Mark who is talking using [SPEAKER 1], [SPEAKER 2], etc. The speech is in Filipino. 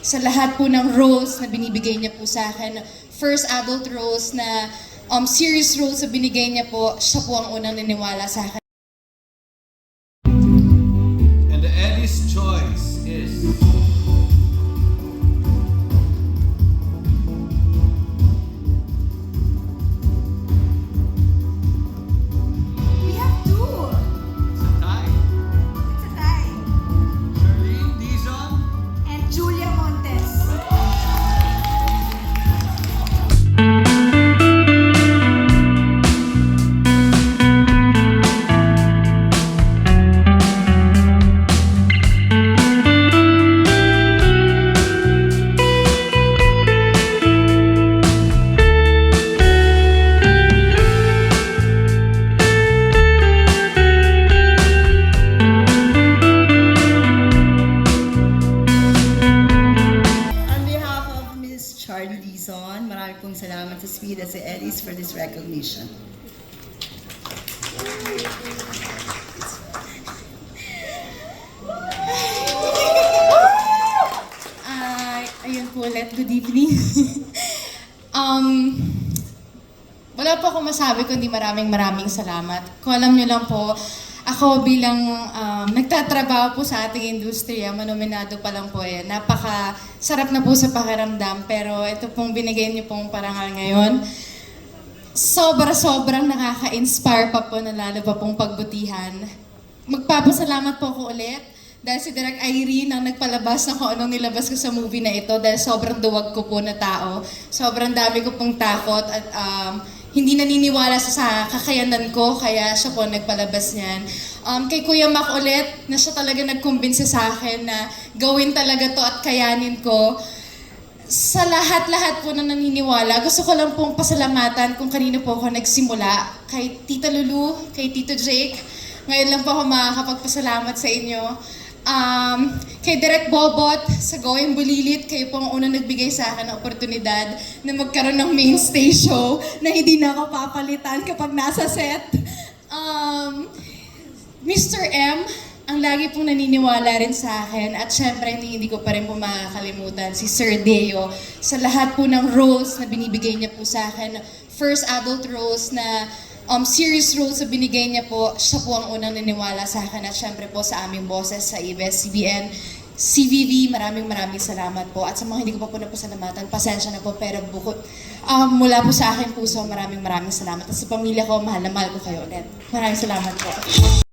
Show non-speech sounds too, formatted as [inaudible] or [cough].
[SPEAKER 1] sa lahat po ng roles na binibigay niya po sa akin. First adult roles na um, serious roles na binigay niya po, siya po ang unang niniwala sa akin.
[SPEAKER 2] Marami pong salamat sa at sa Eddies for this recognition.
[SPEAKER 1] Ay, ayun po ulit. Good evening. [laughs] um, wala po ako masabi kundi maraming maraming salamat. Kung alam nyo lang po, ako bilang um, nagtatrabaho po sa ating industriya, manominado pa lang po eh. Napaka sarap na po sa pakiramdam, pero ito pong binigay niyo pong parangal ngayon. Sobra-sobrang nakaka-inspire pa po na lalo pa pong pagbutihan. Magpapasalamat po ako ulit dahil si Direk Irene ang nagpalabas na kung anong nilabas ko sa movie na ito dahil sobrang duwag ko po na tao. Sobrang dami ko pong takot at um, hindi naniniwala sa, sa kakayanan ko kaya siya po nagpalabas niyan. Um, kay Kuya Mac ulit na siya talaga nagkumbinsi sa akin na gawin talaga to at kayanin ko sa lahat-lahat po na naniniwala, gusto ko lang pong pasalamatan kung kanino po ako nagsimula. Kay Tita Lulu, kay Tito Jake. Ngayon lang po ako makakapagpasalamat sa inyo. Um, kay Direk Bobot, sa Going Bulilit, kayo po ang unang nagbigay sa akin ng oportunidad na magkaroon ng mainstay show na hindi na ako papalitan kapag nasa set. Um, Mr. M, ang lagi pong naniniwala rin sa akin at syempre hindi, hindi ko pa rin po makakalimutan si Sir Deo sa lahat po ng roles na binibigay niya po sa akin. First adult roles na um, serious roles na binigay niya po, siya po ang unang naniwala sa akin at syempre po sa aming bosses sa ABS-CBN. CVV, maraming maraming salamat po. At sa mga hindi ko pa po napasalamatan, pasensya na po, pero bukod, um, mula po sa aking puso, maraming maraming salamat. At sa pamilya ko, mahal na mahal ko kayo ulit. Maraming salamat po.